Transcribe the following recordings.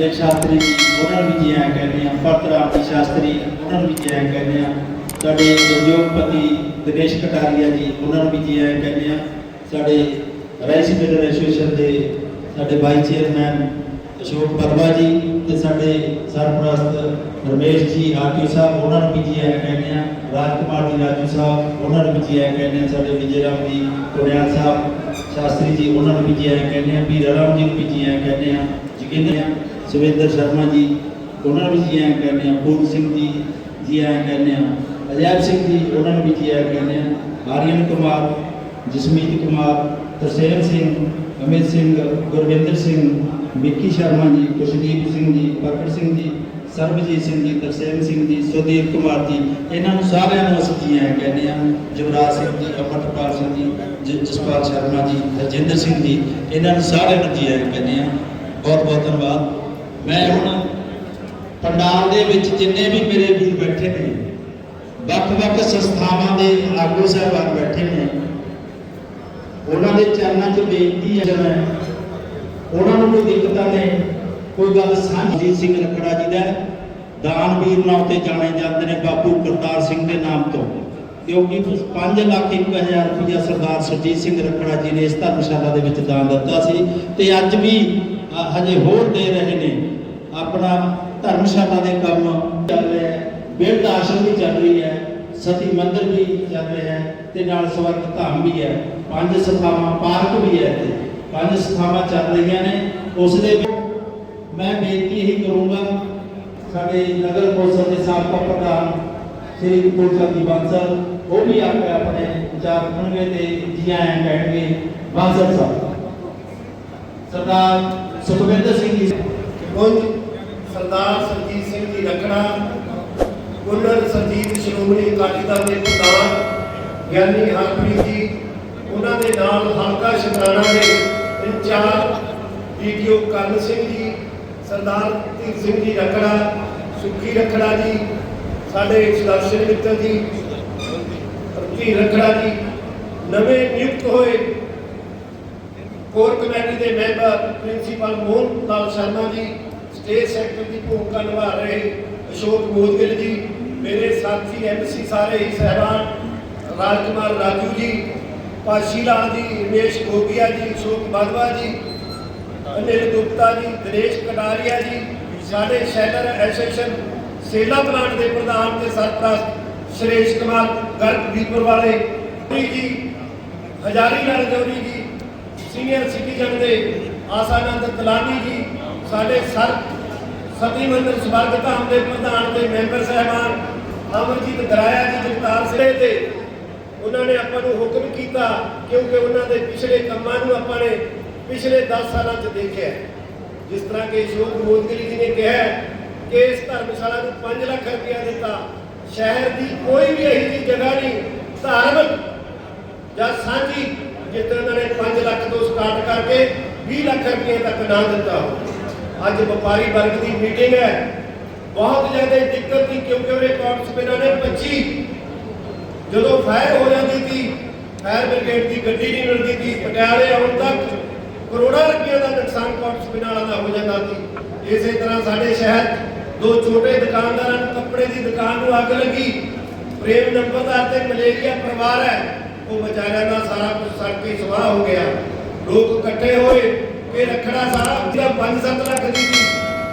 ਅਜੇ ਸ਼ਾਸਤਰੀ ਜੀ ਉਹਨਾਂ ਨੂੰ ਵੀ ਜੀ ਆਇਆਂ ਕਹਿੰਦੇ ਆ ਪਰਤਰਾਮ ਜੀ ਸ਼ਾਸਤਰੀ ਉਹਨਾਂ ਨੂੰ ਵੀ ਜੀ ਆਇਆਂ ਕਹਿੰਦੇ ਆ ਸਾਡੇ ਉਦਯੋਗਪਤੀ ਦਿਨੇਸ਼ ਕਟਾਰੀਆ ਜੀ ਉਹਨਾਂ ਨੂੰ ਵੀ ਜੀ ਆਇਆਂ ਕਹਿੰਦੇ ਆ ਸਾਡੇ ਰਾਈਸ ਮਿਲਰ ਐਸੋਸੀਏਸ਼ਨ ਦੇ ਸਾਡੇ ਵਾਈਸ ਚੇਅਰਮੈਨ ਅਸ਼ੋਕ ਵਰਮਾ ਜੀ ਤੇ ਸਾਡੇ ਸਰਪ੍ਰਸਤ ਰਮੇਸ਼ ਜੀ ਆਰਟੀ ਸਾਹਿਬ ਉਹਨਾਂ ਨੂੰ ਵੀ ਜੀ ਆਇਆਂ ਕਹਿੰਦੇ ਆ ਰਾਜਕੁਮਾਰ ਜੀ, ਰਾਜੂ ਸਾਹਿਬ ਉਹਨਾਂ ਨੂੰ ਵੀ ਜੀ ਆਇਆਂ ਕਹਿੰਦੇ ਆ ਸਾਡੇ ਵਿਜੇ ਰਾਮ ਜੀ ਕੁੜਿਆਲ ਸਾਹਿਬ ਸ਼ਾਸਤਰੀ ਜੀ ਉਹਨਾਂ ਨੂੰ ਵੀ ਜੀ ਆਇਆਂ ਕਹਿੰਦੇ ਆ ਵੀਰ ਰਾਮ ਜੀ ਨੂੰ ਵੀ ਜੀ ਆਇਆਂ ਕਹਿੰਦੇ ਆ ਕਹਿੰਦੇ ਆ ਸੁਵਿੰਦਰ ਸ਼ਰਮਾ ਜੀ, ਉਹਨਾਂ ਨੂੰ ਵੀ ਜੀ ਆਇਆਂ ਕਹਿੰਦੇ ਆ ਪੂਰਨ ਸਿੰਘ ਜੀ ਜੀ ਆਇਆਂ ਕਹਿੰਦੇ ਆ ਅਜੈਬ ਸਿੰਘ ਜੀ, ਉਹਨਾਂ ਨੂੰ ਵੀ ਜੀ ਆਇਆਂ ਕਹਿੰਦੇ ਆ ਆਰੀਅਨ ਕੁਮਾਰ, ਜਸਮੀਤ ਕੁਮਾਰ, ਤਰਸੇਮ ਸਿੰਘ, ਅਮਿਤ ਸਿੰਘ, ਗੁਰਵਿੰਦਰ ਸਿੰਘ, ਵਿੱਕੀ ਸ਼ਰਮਾ ਜੀ ਕੁਸ਼ਦੀਪ ਸਿੰਘ ਜੀ, ਪ੍ਰਗਟ ਸਿੰਘ ਜੀ, ਸਰਬਜੀਤ ਸਿੰਘ ਜੀ, ਤਰਸੇਮ ਸਿੰਘ ਜੀ, ਸੁਦੀਪ ਕੁਮਾਰ ਜੀ, ਇਹਨਾਂ ਨੂੰ ਸਾਰਿਆਂ ਨੂੰ ਅਸੀਂ ਜੀ ਐਂ ਕਹਿੰਦੇ ਆ ਜਵਰਾਜ ਸਿੰਘ ਜੀ ਅਮਰਪਾਲ ਸਿੰਘ ਜੀ ਜਸਪਾਲ ਸ਼ਰਮਾ ਜੀ, ਰਜਿੰਦਰ ਸਿੰਘ ਜੀ, ਇਹਨਾਂ ਨੂੰ ਸਾਰਿਆਂ ਨੂੰ ਜੀ ਆਇਆਂ ਕਹਿੰਦੇ ਆ ਬਹੁਤ ਬਹੁਤ ਧੰਨਵਾਦ। ਮੈਂ ਹੁਣ ਪੰਡਾਲ ਦੇ ਵਿੱਚ ਜਿੰਨੇ ਵੀ ਮੇਰੇ ਵੀਰ ਬੈਠੇ ਨੇ, ਵੱਖ-ਵੱਖ ਸੰਸਥਾਵਾਂ ਦੇ ਆਗੂ ਸਾਹਿਬਾਨ ਬੈਠੇ ਨੇ, ਉਹਨਾਂ ਦੇ ਚਰਨਾਂ 'ਚ ਬੇਨਤੀ ਹੈ ਮੈਂ, ਉਹਨਾਂ ਨੂੰ ਕੋਈ ਦਿੱਕਤਾਂ ਨੇ, ਕੋਈ ਗੱਲ ਸਾਂਝੀ ਸਿੰਘ ਰੱਖੜਾ ਜੀ ਦਾ ਦਾਨਵੀਰ ਨਾਮ ਤੇ ਜਾਣੇ ਜਾਂਦੇ ਨੇ ਬਾਪੂ ਕਰਤਾਰ ਸਿੰਘ ਦੇ ਨਾਮ ਤੋਂ। ਕਿਉਂਕਿ 5 ਲੱਖ 1000 ਰੁਪਇਆ ਸਰਦਾਰ ਸੁਰਜੀਤ ਸਿੰਘ ਰੱਖੜਾ ਜੀ ਨੇ ਇਸ ਧਰਮਸ਼ਾਲਾ ਦੇ ਵਿੱਚ ਦਾਨ ਦਿੱਤਾ ਸੀ। ਤੇ ਅੱਜ ਵੀ ਹਜੇ ਹੋਰ ਦੇ ਰਹੇ ਨੇ। ਆਪਣਾ ਧਰਮਸ਼ਾਲਾ ਦੇ ਕੰਮ ਚੱਲ ਰਿਹਾ ਹੈ। ਬਿਰਧ ਆਸ਼ਰਮ ਵੀ ਚੱਲ ਰਹੀ ਹੈ। ਸਤੀ ਮੰਦਿਰ ਵੀ ਚੱਲ ਰਿਹਾ ਹੈ ਤੇ ਨਾਲ ਸਵਰਗ ਧਾਮ ਵੀ ਹੈ। ਪੰਜ ਸਥਾਵਾਂ, ਪਾਰਕ ਵੀ ਹੈ ਤੇ ਪੰਜ ਸਥਾਵਾਂ ਚੱਲ ਰਹੀਆਂ ਨੇ। ਉਸ ਦੇ ਮੈਂ ਬੇਨਤੀ ਹੀ ਕਰੂੰਗਾ ਸਾਡੇ ਨਗਰ ਕੌਂਸਲ ਦੇ ਸਾਬਕਾ ਪ੍ਰਧਾਨ ਸ੍ਰੀ ਗੁਰਚੰਦ ਜੀ ਬਾਂਸਲ ਉਹ ਵੀ ਆ ਆਪਣੇ ਵਿਚਾਰ ਰੱਖਣਗੇ ਤੇ ਜੀ ਆਇਆਂ ਕਹਿਣਗੇ। ਬਾਂਸਲ ਸਾਹਿਬ ਸਰਦਾਰ ਸੁਖਵਿੰਦਰ ਸਿੰਘ ਜੀ। ਕੁਝ ਸਰਦਾਰ ਸਰਜੀਤ ਸਿੰਘ ਜੀ ਰਖੜਾ ਕੁਲਰ ਸਰਜੀਤ ਸ਼੍ਰੋਮਣੀ ਅਕਾਲੀ ਦਲ ਦੇ ਪ੍ਰਧਾਨ ਗਿਆਨੀ ਹਰਪ੍ਰੀਤ ਜੀ, ਉਹਨਾਂ ਦੇ ਨਾਲ ਹਲਕਾ ਸ਼ਿਮਰਾਣਾ ਦੇ ਇੰਚਾਰਜ ਡੀਟੀਓ ਕਰਨ ਸਿੰਘ ਜੀ, ਸਰਦਾਰ ਧੀਰ ਸਿੰਘ ਜੀ ਰਖੜਾ ਸੁੱਖੀ ਰਖੜਾ ਜੀ, ਸਾਡੇ ਸੁਦਰਸ਼ਨ ਮਿੱਤਰ ਜੀ ਧੀ ਰਖੜਾ ਜੀ, ਨਵੇਂ ਨਿਯੁਕਤ ਹੋਏ ਕੋਰ ਕਮੇਟੀ ਦੇ member principal Mohan Lal Sharma ji state sector ਦੀ ਭੂਮਿਕਾ ਨਿਭਾ ਰਹੇ ਅਸ਼ੋਕ ਮੋਦਗਿਲ ਜੀ, ਮੇਰੇ ਸਾਥੀ ਐਮਸੀ ਸਾਰੇ ਹੀ ਸਹਿਬਾਨ, ਰਾਜਕੁਮਾਰ ਰਾਜੂ ਜੀ ਪਾਸ਼ੀ ਲਾਲ ਜੀ, ਰਮੇਸ਼ ਗੋਗਿਆ ਜੀ, ਅਸ਼ੋਕ ਬਾਦਵਾ ਜੀ, ਅਨਿਲ ਗੁਪਤਾ ਜੀ ਦਿਨੇਸ਼ ਕਟਾਰੀਆ ਜੀ, ਸਾਡੇ ਸ਼ੈਲਰ ਐਸੋਸੀਏਸ਼ਨ ਸੇਲਾ ਪਲਾਂਟ ਦੇ ਪ੍ਰਧਾਨ ਤੇ ਸਰਪ੍ਰਸਤ ਸ਼੍ਰੇਸ਼ ਕੁਮਾਰ ਗਰਗ ਦੀਪੁਰ ਵਾਲੇ, ਜੀ ਹਜ਼ਾਰੀ ਲਾਲ ਜੋਰੀ ਜੀ, ਸੀਨੀਅਰ ਸਿਟੀਜ਼ਨ ਦੇ ਆਸਾਨੰਦ ਤਲਾਨੀ ਜੀ ਸਾਡੇ ਸਰ ਸਤੀ ਮੰਦਰ ਸਵਰਗ ਧਾਮ ਦੇ ਪ੍ਰਧਾਨ ਤੇ ਮੈਂਬਰ ਸਹਿਬਾਨ ਅਮਰਜੀਤ ਗਰਾਇਆ ਜੀ ਜਗਤਾਰ ਸਿੰਘ ਤੇ ਉਹਨਾਂ ਨੇ ਆਪਾਂ ਨੂੰ ਹੁਕਮ ਕੀਤਾ ਕਿਉਂਕਿ ਉਹਨਾਂ ਦੇ ਪਿਛਲੇ ਕੰਮਾਂ ਨੂੰ ਆਪਾਂ ਨੇ ਪਿਛਲੇ 10 ਸਾਲਾਂ 'ਚ ਦੇਖਿਆ ਜਿਸ ਤਰ੍ਹਾਂ ਕਿ ਅਸ਼ੋਕ ਮੋਦਗਿਰੀ ਜੀ ਨੇ ਕਿਹਾ ਕਿ ਇਸ ਧਰਮਸ਼ਾਲਾ ਨੂੰ 5 ਲੱਖ ਰੁਪਇਆ ਦਿੱਤਾ, ਸ਼ਹਿਰ ਦੀ ਕੋਈ ਵੀ ਇਹੋ ਜਿਹੀ ਜਗ੍ਹਾ ਨਹੀਂ, ਧਾਰਮਿਕ ਜਾਂ ਸਾਂਝੀ ਜਿੱਥੇ ਉਹਨਾਂ ਨੇ 5 ਲੱਖ ਤੋਂ ਸਟਾਰਟ ਕਰਕੇ 20 ਲੱਖ ਰੁਪਏ ਤੱਕ ਨਾ ਦਿੱਤਾ ਹੋਵੇ। ਅੱਜ ਵਪਾਰੀ ਵਰਗ ਦੀ ਮੀਟਿੰਗ ਹੈ। ਬਹੁਤ ਜ਼ਿਆਦਾ ਦਿੱਕਤ ਸੀ ਕਿਉਂਕਿ ਉਹਨੇ ਕਾਰਡ ਨੇ 25 ਜਦੋਂ ਫਾਇਰ ਹੋ ਜਾਂਦੀ ਸੀ, ਫਾਇਰ ਬ੍ਰਿਗੇਡ ਦੀ ਗੱਡੀ ਨਹੀਂ ਮਿਲਦੀ ਸੀ, ਪਟਿਆਲੇ ਆਉਣ ਤੱਕ ਕਰੋੜਾਂ ਰੁਪਏ ਦਾ ਨੁਕਸਾਨ ਕਾਰਡ ਸਪਿਨਾਂ ਦਾ ਹੋ ਜਾਂਦਾ ਸੀ। ਇਸੇ ਤਰ੍ਹਾਂ ਸਾਡੇ ਸ਼ਹਿਰ ਦੋ ਛੋਟੇ ਦੁਕਾਨਦਾਰਾਂ ਨੂੰ ਕੱਪੜੇ ਦੀ ਦੁਕਾਨ ਨੂੰ ਅੱਗ ਲੱਗੀ। ਪ੍ਰੇਮ ਨੰਬਰਦਾਰ ਤੇ ਮਲੇਰੀਆ ਪਰਿਵਾਰ ਹੈ। ਉਹ ਵਿਚਾਰਿਆਂ ਦਾ ਸਾਰਾ ਕੁਝ ਸੜ ਕੇ ਸਵਾਹ ਹੋ ਗਿਆ। ਲੋਕ ਇਕੱਠੇ ਹੋਏ। ਕਿ ਰਖੜਾ ਸਾਰਾ ਜਿਹੜਾ 5-7 ਲੱਖ ਦੀ ਸੀ,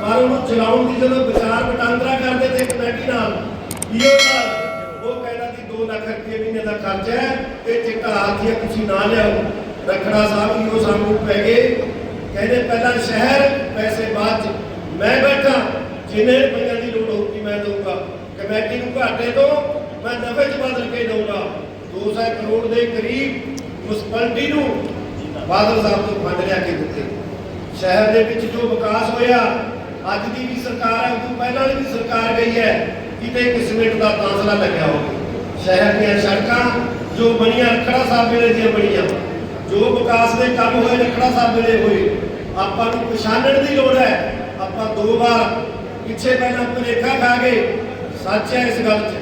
ਪਰ ਉਹਨੂੰ ਚਲਾਉਣ ਦੀ ਜਦੋਂ ਵਿਚਾਰ ਵਟਾਂਦਰਾ ਕਰਦੇ ਤੇ ਕਮੇਟੀ ਨਾਲ ਈਓ ਨਾਲ ਉਹ ਕਹਿੰਦਾ ਸੀ 2 ਲੱਖ ਰੁਪਏ ਮਹੀਨੇ ਦਾ ਖਰਚਾ ਹੈ, ਤੇ ਚਿੱਟਾ ਹਾਥੀਆ ਤੁਸੀਂ ਨਾ ਲਿਆਓ। ਰਖੜਾ ਸਾਹਿਬ ਈਓ ਸਾਨੂੰ ਪੈ ਗਏ। ਕਹਿੰਦੇ ਪਹਿਲਾਂ ਸ਼ਹਿਰ, ਪੈਸੇ ਬਾਅਦ ਚ। ਮੈਂ ਬੈਠਾ, ਜਿੰਨੇ ਰੁਪਈਆਂ ਦੀ ਲੋੜ ਹੋਊਗੀ ਮੈਂ ਦਊਗਾ। ਕਮੇਟੀ ਨੂੰ ਘਾਟੇ ਤੋਂ ਮੈਂ ਨਫੇ ਚ ਬਦਲ ਕੇ ਦਊਗਾ। 200 ਕਰੋੜ ਦੇ ਕਰੀਬ ਮੁਸਪਲਟੀ ਨੂੰ ਬਾਦਲ ਸਾਹਿਬ ਤੋਂ ਫੰਡ ਲਿਆ ਕੇ ਦਿੱਤੇ। ਸ਼ਹਿਰ ਦੇ ਵਿੱਚ ਜੋ ਵਿਕਾਸ ਹੋਇਆ, ਅੱਜ ਦੀ ਵੀ ਸਰਕਾਰ ਹੈ, ਉਦੋਂ ਪਹਿਲਾਂ ਵਾਲੀ ਵੀ ਸਰਕਾਰ ਗਈ ਹੈ, ਕਿਤੇ ਇੱਕ ਸਿਮਿੰਟ ਦਾ ਤਾਂਸਲਾ ਲੱਗਿਆ ਹੋਵੇ। ਸ਼ਹਿਰ ਦੀਆਂ ਸੜਕਾਂ ਜੋ ਬਣੀਆਂ, ਰਖੜਾ ਸਾਹਿਬ ਵੇਲੇ ਦੀਆਂ ਬਣੀਆਂ। ਜੋ ਵਿਕਾਸ ਦੇ ਕੰਮ ਹੋਏ, ਰਖੜਾ ਸਾਹਿਬ ਵੇਲੇ ਹੋਏ। ਆਪਾਂ ਨੂੰ ਪਛਾਣਨ ਦੀ ਲੋੜ ਹੈ। ਆਪਾਂ ਦੋ ਵਾਰ ਪਿੱਛੇ ਪਹਿਲਾਂ ਭੁਲੇਖਾ ਖਾ ਗਏ ਸੱਚ ਹੈ ਇਸ ਗੱਲ 'ਚ।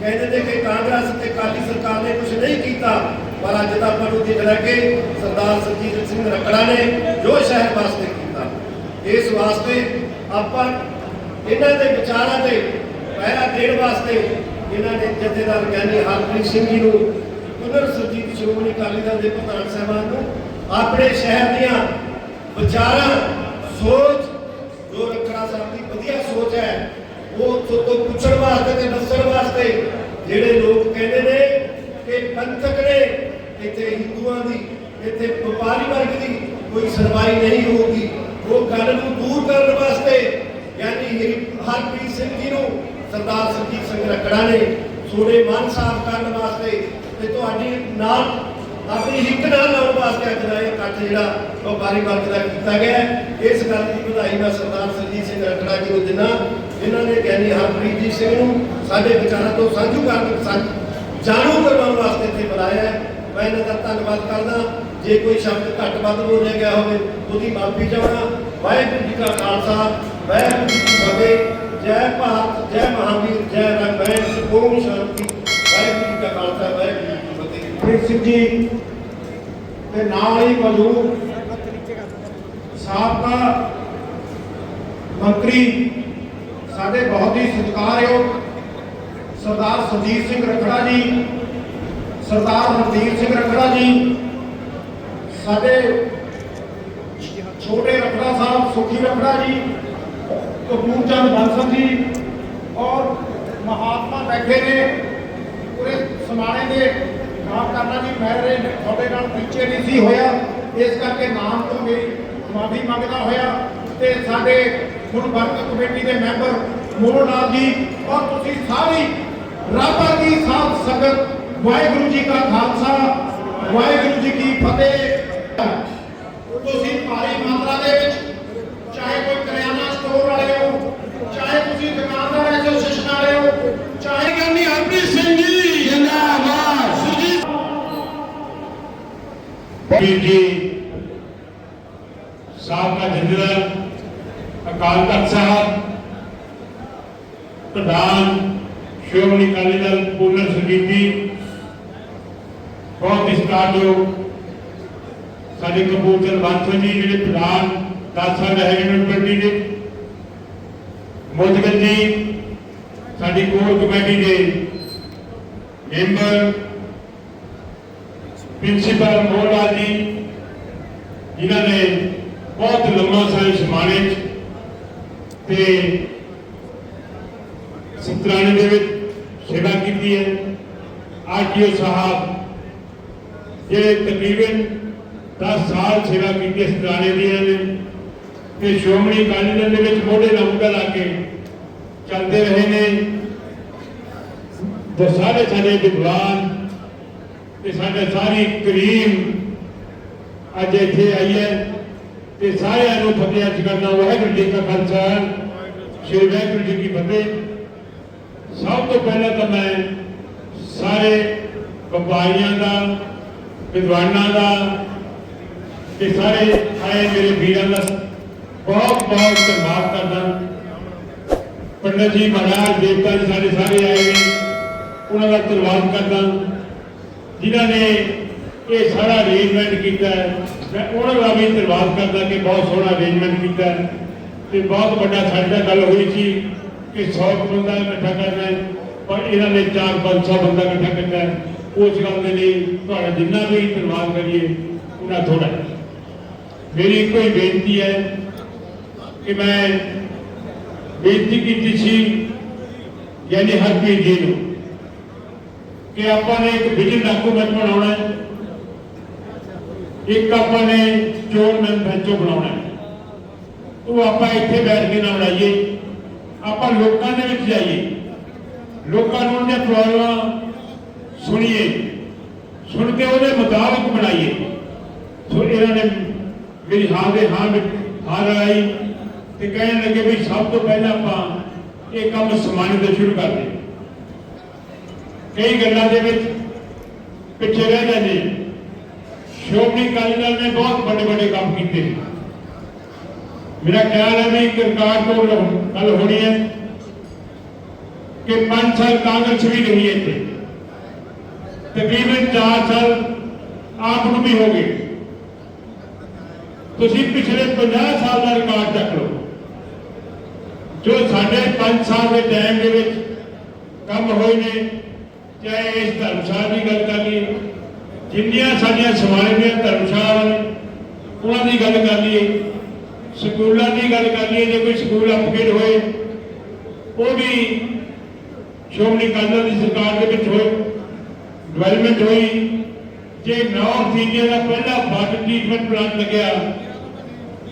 ਕਹਿੰਦੇ ਨੇ ਕਿ ਕਾਂਗਰਸ ਤੇ ਕਾਲੀ ਸਰਕਾਰ ਨੇ ਕੁਝ ਨਹੀਂ ਕੀਤਾ। ਪਰ ਅੱਜ ਤਾਂ ਆਪਾਂ ਨੂੰ ਦਿਖ ਰਿਹਾ ਕਿ ਸਰਦਾਰ ਸਰਜੀਤ ਸਿੰਘ ਰਖੜਾ ਨੇ ਜੋ ਸ਼ਹਿਰ ਵਾਸਤੇ ਕੀਤਾ। ਇਸ ਵਾਸਤੇ ਆਪਾਂ ਇਹਨਾਂ ਦੇ ਵਿਚਾਰਾਂ ਤੇ ਪਹਿਰਾ ਦੇਣ ਵਾਸਤੇ ਇਹਨਾਂ ਨੇ ਜਥੇਦਾਰ ਗਿਆਨੀ ਹਰਪ੍ਰੀਤ ਸਿੰਘ ਜੀ ਨੂੰ ਪੁਨਰ ਸੁਰਜੀਤ ਸ਼੍ਰੋਮਣੀ ਅਕਾਲੀ ਦਲ ਦੇ ਪ੍ਰਧਾਨ ਸਾਹਿਬਾਨ ਨੂੰ ਆਪਣੇ ਸ਼ਹਿਰ ਦੀਆਂ ਵਿਚਾਰਾਂ, ਸੋਚ, ਜੋ ਰੱਖਣਾ ਸਾਹਿਬ ਦੀ ਵਧੀਆ ਸੋਚ ਹੈ, ਉਹ ਤੋਂ ਤੋਂ ਪੁੱਛਣ ਵਾਸਤੇ ਤੇ ਦੱਸਣ ਵਾਸਤੇ ਜਿਹੜੇ ਲੋਕ ਕਹਿੰਦੇ ਨੇ ਕਿ ਪੰਥਕ ਨੇ ਇੱਥੇ ਹਿੰਦੂਆਂ ਦੀ, ਇੱਥੇ ਵਪਾਰੀ ਵਰਗ ਦੀ ਕੋਈ ਸੁਣਵਾਈ ਨਹੀਂ ਹੋਊਗੀ। ਉਹ ਗੱਲ ਨੂੰ ਦੂਰ ਕਰਨ ਵਾਸਤੇ ਯਾਨੀ ਹਰਪ੍ਰੀਤ ਸਿੰਘ ਜੀ ਨੂੰ ਸਰਦਾਰ ਸਰਜੀਤ ਸਿੰਘ ਰਕੜਾ ਨੇ ਸੋਡੇ ਮਨ ਸਾਫ਼ ਕਰਨ ਵਾਸਤੇ ਤੇ ਤੁਹਾਡੀ ਨਾਲ ਆਪਣੀ ਹਿੱਕ ਨਾਲ ਲਾਉਣ ਵਾਸਤੇ ਅੱਜ ਦਾ ਇਹ ਇਕੱਠ ਜਿਹੜਾ ਵਪਾਰੀ ਵਰਗ ਦਾ ਕੀਤਾ ਗਿਆ ਇਸ ਗੱਲ ਦੀ ਵਧਾਈ ਮੈਂ ਸਰਦਾਰ ਸਰਜੀਤ ਸਿੰਘ ਰਕੜਾ ਜੀ ਨੂੰ ਦਿੰਦਾ। ਜਿਨ੍ਹਾਂ ਨੇ ਗਿਆਨੀ ਹਰਪ੍ਰੀਤ ਜੀ ਸਿੰਘ ਨੂੰ ਸਾਡੇ ਵਿਚਾਰਾਂ ਤੋਂ ਸਾਂਝੂ ਕਰਨ, ਸਾਂਝ- ਜਾਣੂ ਕਰਵਾਉਣ ਵਾਸਤੇ ਇੱਥੇ ਬੁਲਾਇਆ ਹੈ। ਮੈਂ ਇਹਨਾਂ ਦਾ ਧੰਨਵਾਦ ਕਰਦਾ। ਜੇ ਕੋਈ ਸ਼ਬਦ ਘੱਟ ਵੱਧ ਬੋਲਿਆ ਗਿਆ ਹੋਵੇ, ਉਹਦੀ ਮਾਫੀ ਚਾਹਣਾ। ਵਾਹਿਗੁਰੂ ਜੀ ਕਾ ਖਾਲਸਾ, ਵਾਹਿਗੁਰੂ ਜੀ ਕੀ ਫਤਿਹ। ਜੈ ਭਾਰਤ, ਜੈ ਮਹਾਵੀਰ, ਜੈ ਰੰਗਮੈਨ ਓਮ ਸ਼ਾਂਤੀ। ਵਾਹਿਗੁਰੂ ਜੀ ਕਾ ਖਾਲਸਾ, ਵਾਹਿਗੁਰੂ ਜੀ ਕੀ ਫਤਿਹ। ਪ੍ਰੀਤ ਸਿੰਘ ਜੀ, ਤੇ ਨਾਲ ਹੀ ਮੌਜੂਦ ਸਾਬਕਾ ਮੰਤਰੀ, ਸਾਡੇ ਬਹੁਤ ਹੀ ਸਤਿਕਾਰਯੋਗ ਸਰਦਾਰ ਸੁਰਜੀਤ ਸਿੰਘ ਰਖੜਾ ਜੀ ਸਰਦਾਰ ਰਣਜੀਤ ਸਿੰਘ ਰੱਖੜਾ ਜੀ, ਸਾਡੇ ਛੋਟੇ ਰੱਖੜਾ ਸਾਹਿਬ ਸੁਖੀ ਰੱਖੜਾ ਜੀ, ਕਪੂਰ ਚੰਦ ਬਾਂਸਲ ਜੀ ਔਰ ਮਹਾਤਮਾ ਬੈਠੇ ਨੇ, ਪੂਰੇ ਸਮਾਣੇ ਦੇ ਨਾਮ ਕਰਨਾ ਜੀ, ਮੈਂ ਰੇ ਤੁਹਾਡੇ ਨਾਲ ਪਿੱਛੇ ਨਹੀਂ ਸੀ ਹੋਇਆ, ਇਸ ਕਰਕੇ ਨਾਮ ਤੋਂ ਮੇਰੀ ਮਾਫੀ ਮੰਗਦਾ ਹੋਇਆ ਤੇ ਸਾਡੇ ਹੁਣ ਵਰਕ ਕਮੇਟੀ ਦੇ ਮੈਂਬਰ ਮੋਹਨ ਲਾਲ ਜੀ ਔਰ ਤੁਸੀਂ ਸਾਰੀ ਰੱਬ ਦੀ ਸਾਥ ਸੰਗਤ ਵਾਹਿਗੁਰੂ ਜੀ ਕਾ ਖਾਲਸਾ ਵਾਹਿਗੁਰੂ ਜੀ ਕੀ ਫਤਿਹ। ਤੁਸੀਂ ਭਾਰੀ ਮਾਤਰਾ ਦੇ ਵਿੱਚ ਚਾਹੇ ਕੋਈ ਕਰਿਆਨਾ ਸਟੋਰ ਵਾਲੇ ਹੋ ਚਾਹੇ ਤੁਸੀਂ ਦੁਕਾਨਦਾਰ ਐਸੋਸੀਏਸ਼ਨ ਵਾਲੇ ਹੋ ਚਾਹੇ ਗਿਆਨੀ ਹਰਪ੍ਰੀਤ ਸਿੰਘ ਜੀ ਜਿੰਦਾਬਾਦ। ਸੁਰਜੀਤ ਵੀਰ ਜੀ ਸਾਬਕਾ ਜਨਰਲ ਅਕਾਲ ਤਖਤ ਸਾਹਿਬ ਪ੍ਰਧਾਨ ਸ਼੍ਰੋਮਣੀ ਅਕਾਲੀ ਦਲ ਪੂਰਨ ਸੁਜੀਤੀ ਬਹੁਤ ਹੀ ਸਤਿਕਾਰਯੋਗ ਸਾਡੇ ਕਪੂਰਚੰਦ ਬਾਂਸਲ ਜੀ ਜਿਹੜੇ ਪ੍ਰਧਾਨ ਦਾਸਾ ਰਹੇ ਯੂਨੀਵਰਸਿਟੀ ਦੇ। ਮੋਦਗਲ ਜੀ, ਸਾਡੀ ਕੋਰ ਕਮੇਟੀ ਦੇ ਮੈਂਬਰ, ਪ੍ਰਿੰਸੀਪਲ ਮੋਹਲਾ ਜੀ, ਜਿਨ੍ਹਾਂ ਨੇ ਬਹੁਤ ਲੰਮਾ ਸਮਾਂ ਸਮਾਣੇ ਚ ਤੇ ਸਤਰਾਣੇ ਦੇ ਵਿੱਚ ਸੇਵਾ ਕੀਤੀ ਹੈ। ਆਰਟੀਓ ਸਾਹਿਬ ਜਿਹੜੇ ਤਕਰੀਬਨ 10 ਸਾਲ ਸੇਵਾ ਕੀਤੀ ਹੈ ਸਤਰਾਣੇ ਦੀਆਂ ਨੇ, ਤੇ ਸ਼੍ਰੋਮਣੀ ਅਕਾਲੀ ਦਲ ਦੇ ਵਿੱਚ ਮੋਢੇ ਨਾਲ ਮੋਢਾ ਲਾ ਕੇ ਚੱਲਦੇ ਰਹੇ ਨੇ। ਤੇ ਸਾਰੇ ਸਾਡੇ ਵਿਦਵਾਨ ਤੇ ਸਾਡੇ ਸਾਰੀ ਕਰੀਮ ਅੱਜ ਇੱਥੇ ਆਈ ਹੈ ਤੇ ਸਾਰਿਆਂ ਨੂੰ ਫਤਿਹ ਅੱਜ ਕਰਨਾ ਵਾਹਿਗੁਰੂ ਜੀ ਕਾ ਖਾਲਸਾ, ਸ੍ਰੀ ਵਾਹਿਗੁਰੂ ਜੀ ਕੀ ਫਤਿਹ। ਸਭ ਤੋਂ ਪਹਿਲਾਂ ਤਾਂ ਮੈਂ ਸਾਰੇ ਵਪਾਰੀਆਂ ਦਾ ਵਿਦਵਾਨਾਂ ਦਾ ਤੇ ਸਾਰੇ ਆਏ ਮੇਰੇ ਵੀਰਾਂ ਦਾ ਬਹੁਤ ਬਹੁਤ ਧੰਨਵਾਦ ਕਰਦਾ। ਪੰਡਤ ਜੀ ਮਹਾਰਾਜ, ਦੇਵਤਾ ਜੀ ਸਾਡੇ ਸਾਰੇ ਆਏ ਨੇ, ਉਹਨਾਂ ਦਾ ਧੰਨਵਾਦ ਕਰਦਾ। ਜਿਨ੍ਹਾਂ ਨੇ ਇਹ ਸਾਰਾ ਅਰੇਂਜਮੈਂਟ ਕੀਤਾ ਮੈਂ ਉਹਨਾਂ ਦਾ ਵੀ ਧੰਨਵਾਦ ਕਰਦਾ ਕਿ ਬਹੁਤ ਸੋਹਣਾ ਅਰੇਂਜਮੈਂਟ ਕੀਤਾ ਹੈ। ਤੇ ਬਹੁਤ ਵੱਡਾ ਸਾਡਾ ਗੱਲ ਹੋਈ ਸੀ ਕਿ 100 ਬੰਦਾ ਇਕੱਠਾ ਕਰਨਾ ਹੈ, ਪਰ ਇਹਨਾਂ ਨੇ 4-500 ਬੰਦਾ ਇਕੱਠਾ ਕੀਤਾ ਉਸ ਗੱਲ ਦੇ ਲਈ ਤੁਹਾਡਾ ਜਿੰਨਾ ਵੀ ਧੰਨਵਾਦ ਕਰੀਏ ਉਹਨਾਂ ਥੋੜਾ ਹੈ। ਮੇਰੀ ਇੱਕੋ ਹੀ ਬੇਨਤੀ ਹੈ ਕਿ ਮੈਂ ਬੇਨਤੀ ਕੀਤੀ ਸੀ, ਯਾਨੀ ਹਰਪ੍ਰੀਤ ਜੀ ਨੂੰ, ਕਿ ਆਪਾਂ ਨੇ ਇੱਕ ਵਿਜਨ ਡਾਕੂਮੈਂਟ ਬਣਾਉਣਾ ਹੈ। ਇੱਕ ਆਪਾਂ ਨੇ ਚੋਣ ਮੈਨੀਫੈਸਟੋ ਬਣਾਉਣਾ ਹੈ। ਉਹ ਆਪਾਂ ਇੱਥੇ ਬੈਠ ਕੇ ਨਾ ਬਣਾਈਏ। ਆਪਾਂ ਲੋਕਾਂ ਦੇ ਵਿੱਚ ਜਾਈਏ। ਲੋਕਾਂ ਨੂੰ ਉਹਨਾਂ ਦੀਆਂ ਪ੍ਰੋਬਲਮਾਂ ਸੁਣੀਏ। ਸੁਣ ਕੇ ਉਹਦੇ ਮੁਤਾਬਕ ਬਣਾਈਏ। ਸੋ ਇਹਨਾਂ ਨੇ ਮੇਰੀ ਹਾਂ ਦੇ ਹਾਂ ਵਿੱਚ ਹਾਂ ਆਈ ਤੇ ਕਹਿਣ ਲੱਗੇ ਵੀ ਸਭ ਤੋਂ ਪਹਿਲਾਂ ਆਪਾਂ ਇਹ ਕੰਮ ਸਮਾਨ ਤੋਂ ਸ਼ੁਰੂ ਕਰਦੇ ਕਈ ਗੱਲਾਂ ਦੇ ਵਿੱਚ ਪਿੱਛੇ ਰਹਿ ਜਾਂਦੇ ਹਾਂ। ਸ਼੍ਰੋਮਣੀ ਅਕਾਲੀ ਦਲ ਨੇ ਬਹੁਤ ਵੱਡੇ ਵੱਡੇ ਕੰਮ ਕੀਤੇ। ਮੇਰਾ ਖਿਆਲ ਹੈ ਵੀ ਇੱਕ ਤੋਂ ਗੱਲ ਹੋਣੀ ਹੈ ਕਿ ਪੰਜ ਸਾਲ ਕਾਂਗਰਸ ਵੀ ਨਹੀਂ ਇੱਥੇ। ਤਕਰੀਬਨ 4 ਸਾਲ ਆਪ ਨੂੰ ਵੀ ਹੋ ਗਏ। ਤੁਸੀਂ ਪਿਛਲੇ 50 ਸਾਲ ਦਾ ਰਿਕਾਰਡ ਚੱਕ ਲਓ। ਜੋ ਸਾਡੇ 5 ਸਾਲ ਦੇ ਟਾਈਮ ਦੇ ਵਿੱਚ ਕੰਮ ਹੋਏ ਨੇ, ਚਾਹੇ ਇਸ ਧਰਮਸ਼ਾਲਾ ਦੀ ਗੱਲ ਕਰ ਲਈਏ, ਜਿੰਨੀਆਂ ਸਾਡੀਆਂ ਸਮਾਜ ਦੀਆਂ ਧਰਮਸ਼ਾਲਾ ਨੇ, ਉਹਨਾਂ ਦੀ ਗੱਲ ਕਰ ਲਈਏ, ਸਕੂਲਾਂ ਦੀ ਗੱਲ ਕਰ ਲਈਏ, ਜੇ ਕੋਈ ਸਕੂਲ ਅਪਗ੍ਰੇਡ ਹੋਏ, ਉਹ ਵੀ ਸ਼੍ਰੋਮਣੀ ਅਕਾਲੀ ਦਲ ਦੀ ਸਰਕਾਰ ਦੇ ਵਿੱਚ ਹੋਏ। ਡਿਵੈਲਪਮੈਂਟ ਹੋਈ। ਜੇ ਨਾਰਥ ਇੰਡੀਆ ਦਾ ਪਹਿਲਾ ਵਾਟਰ ਟ੍ਰੀਟਮੈਂਟ ਪਲਾਂਟ ਲੱਗਿਆ,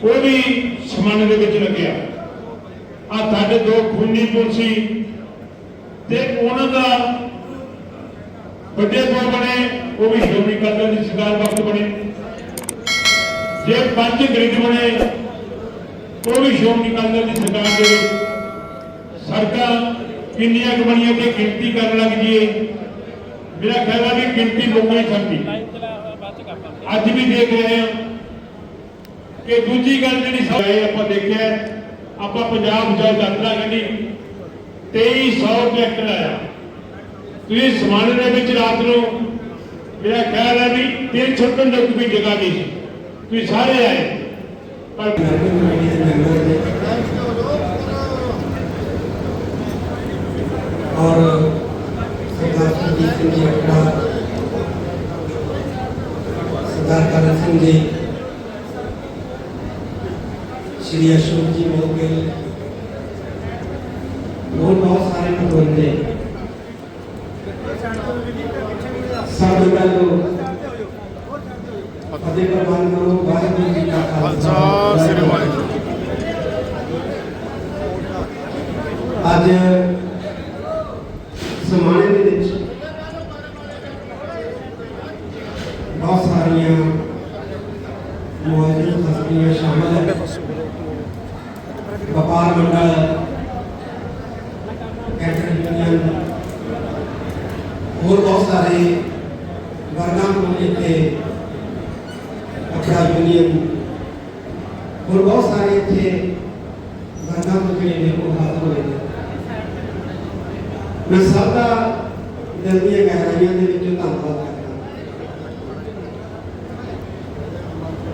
ਉਹ ਵੀ ਸਮਾਨ ਦੇ ਵਿੱਚ ਲੱਗਿਆ। ਆ ਸਾਡੇ ਦੋ ਖੂਨੀ ਪੁਲ ਸੀ ਤੇ ਉਹਨਾਂ ਦਾ ਵੱਡੇ ਪੁਲ ਬਣੇ, ਉਹ ਵੀ ਸ਼੍ਰੋਮਣੀ ਅਕਾਲੀ ਦਲ ਦੀ ਸਰਕਾਰ ਵਕਤ ਬਣੇ। ਜੇ ਪੰਜ ਗ੍ਰਿਡ ਬਣੇ, ਉਹ ਵੀ ਸ਼੍ਰੋਮਣੀ ਅਕਾਲੀ ਦਲ ਦੀ ਸਰਕਾਰ ਦੇ ਸੜਕਾਂ ਕਿੰਨੀਆਂ ਕੁ ਬਣੀਆਂ ਤੇ ਗਿਣਤੀ ਕਰਨ ਲੱਗ ਜੀਏ ਮੇਰਾ ਖਿਆਲ ਹੈ ਵੀ ਗਿਣਤੀ ਮੁੱਕ ਨਹੀਂ ਸਕਦੀ ਅੱਜ ਵੀ ਦੇਖ ਰਹੇ ਹਾਂ ਕਿ ਦੂਜੀ ਗੱਲ ਜਿਹੜੀ ਸਾਰੇ ਆਪਾਂ ਦੇਖਿਆ ਆਪਾਂ ਪੰਜਾਬ ਜਲ ਯਾਤਰਾ ਗੱਡੀ 2300 ਟਰੈਕਟਰ ਆਇਆ ਤੁਸੀਂ ਸਮਾਨ ਦੇ ਵਿੱਚ ਰਾਤ ਨੂੰ ਮੇਰਾ ਖਿਆਲ ਹੈ ਵੀ ਦਿਨ ਛੁੱਟਣ ਦੀ ਕੋਈ ਜਗ੍ਹਾ ਨਹੀਂ ਸੀ ਤੁਸੀਂ ਸਾਰੇ ਆਏ ਪਰ তার কারণ যে श्री अशोक जी हो गए और बहुत सारे लोग बंदे सब लोग फतेह प्रवान गुरु वाहेगुरु जी का खालसा श्री वाहेगुरु आज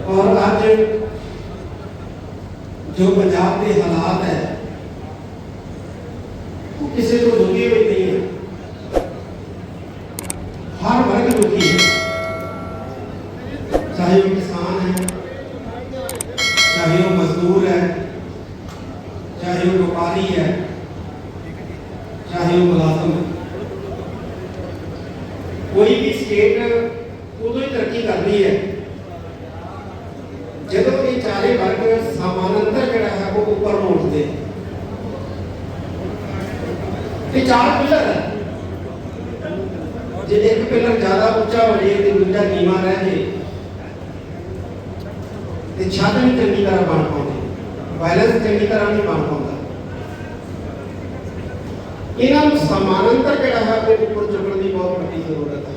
ਔਰ ਅੱਜ ਜੋ ਪੰਜਾਬ ਦੇ ਹਾਲਾਤ ਹੈ ਉਹ ਕਿਸੇ ਤੋਂ ਦੁਖੀ ਹੋਈ ਨਹੀਂ ਹੈ ਹਰ ਵਰਗ ਦੁਖੀ ਹੈ ਚਾਹੇ ਉਹ ਕਿਸਾਨ ਹੈ ਚਾਹੇ ਉਹ ਮਜ਼ਦੂਰ ਹੈ ਚਾਹੇ ਉਹ ਵਪਾਰੀ ਹੈ ਚਾਹੇ ਉਹ ਮੁਲਾਜ਼ਮ ਹੈ ਕੋਈ ਵੀ ਸਟੇਟ ਉਦੋਂ ਹੀ ਤਰੱਕੀ ਕਰਦੀ ਹੈ ਜਦੋਂ ਇਹ ਚਾਰੇ ਵਰਗ ਸਮਾਨਾਂਤਰ ਜਿਹੜਾ ਹੈ ਉਹ ਉੱਪਰ ਨੂੰ ਉੱਠਦੇ ਇਹ ਚਾਰ ਪਿਲਰ ਹੈ ਜੇ ਇੱਕ ਪਿਲਰ ਜ਼ਿਆਦਾ ਉੱਚਾ ਹੋ ਜਾਏ ਤੇ ਦੂਜਾ ਨੀਵਾਂ ਰਹਿ ਜੇ ਤੇ ਛੱਤ ਨਹੀਂ ਚੰਗੀ ਤਰ੍ਹਾਂ ਬਣ ਪਾਉਂਦੀ ਬੈਲੈਂਸ ਚੰਗੀ ਤਰ੍ਹਾਂ ਨਹੀਂ ਬਣ ਪਾਉਂਦਾ ਇਹਨਾਂ ਨੂੰ ਸਮਾਨਾਂਤਰ ਜਿਹੜਾ ਹੈ ਉਹ ਉੱਪਰ ਚੁੱਕਣ ਦੀ ਬਹੁਤ ਵੱਡੀ ਜ਼ਰੂਰਤ ਹੈ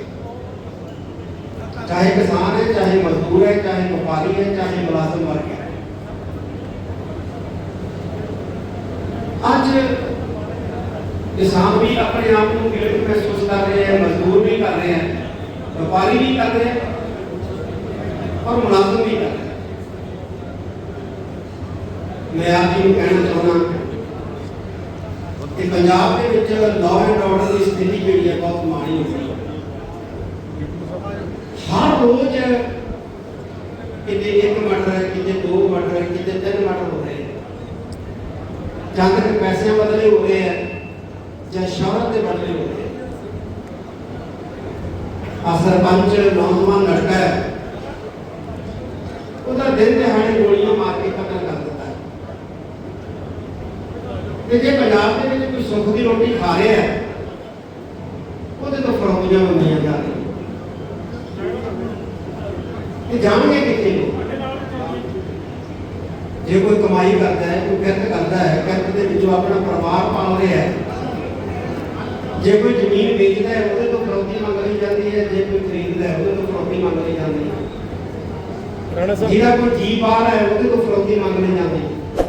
ਚਾਹੇ ਕਿਸਾਨ ਹੈ ਚਾਹੇ ਮਜ਼ਦੂਰ ਹੈ ਚਾਹੇ ਵਪਾਰੀ ਹੈ ਚਾਹੇ ਮੁਲਾਜ਼ਮ ਵਰਗ ਹੈ ਅੱਜ ਕਿਸਾਨ ਵੀ ਆਪਣੇ ਆਪ ਨੂੰ ਗਿਲਟ ਮਹਿਸੂਸ ਕਰ ਰਹੇ ਹੈ ਮਜ਼ਦੂਰ ਵੀ ਕਰ ਰਹੇ ਹੈ ਵਪਾਰੀ ਵੀ ਕਰ ਰਹੇ ਹੈ ਔਰ ਮੁਲਾਜ਼ਮ ਵੀ ਕਰ ਰਹੇ ਹੈ ਮੈਂ ਆਪ ਜੀ ਨੂੰ ਕਹਿਣਾ ਚਾਹੁੰਦਾ ਕਿ ਪੰਜਾਬ ਦੇ ਵਿੱਚ ਲਾਅ ਐਂਡ ਆਰਡਰ ਦੀ ਸਥਿਤੀ ਜਿਹੜੀ ਹੈ ਬਹੁਤ ਮਾੜੀ ਹੋ ਗਈ ਹਰ ਰੋਜ਼ ਕਿਤੇ ਇੱਕ ਮਰਡਰ ਕਿਤੇ ਦੋ ਮਰਡਰ ਕਿਤੇ ਤਿੰਨ ਮਰਡਰ ਹੋ ਰਹੇ ਜਾਂ ਤੱਕ ਪੈਸਿਆਂ ਬਦਲੇ ਹੋ ਰਹੇ ਹੈ ਜਾਂ ਸ਼ੌਹਰਤ ਦੇ ਬਦਲੇ ਹੋ ਰਹੇ ਆ ਸਰਪੰਚ ਨੌਜਵਾਨ ਲੜਕਾ ਹੈ ਉਹਦਾ ਦਿਨ ਦਿਹਾੜੇ ਗੋਲੀਆਂ ਮਾਰ ਕੇ ਕਤਲ ਕਰ ਦਿੱਤਾ ਹੈ ਤੇ ਜੇ ਪੰਜਾਬ ਦੇ ਵਿੱਚ ਕੋਈ ਸੁੱਖ ਦੀ ਰੋਟੀ ਖਾ ਰਿਹਾ ਹੈ ਉਹਦੇ ਤੋਂ ਫਰੋਤੀਆਂ ਮੰਗੀਆਂ ਜਾ ਰਹੀਆਂ ਇਹ ਜਾਣਗੇ ਕਿੱਥੇ ਜੇ ਕੋਈ ਕਮਾਈ ਕਰਦਾ ਹੈ ਕੋਈ ਕਿਰਤ ਕਰਦਾ ਹੈ ਕਿਰਤ ਦੇ ਵਿੱਚੋਂ ਆਪਣਾ ਪਰਿਵਾਰ ਪਾਲ ਰਿਹਾ ਹੈ। ਜੇ ਕੋਈ ਜ਼ਮੀਨ ਵੇਚਦਾ ਹੈ ਉਹਦੇ ਤੋਂ ਫਰੋਤੀ ਮੰਗ ਲਈ ਜਾਂਦੀ ਹੈ। ਜੇ ਕੋਈ ਖਰੀਦਦਾ ਹੈ ਉਹਦੇ ਤੋਂ ਫਰੋਤੀ ਮੰਗ ਲਈ ਜਾਂਦੀ ਹੈ। ਜਿਹਦਾ ਕੋਈ ਜੀ ਬਾਹਰ ਹੈ ਉਹਦੇ ਤੋਂ ਫਰੋਤੀ ਮੰਗ ਲਈ ਜਾਂਦੀ ਹੈ।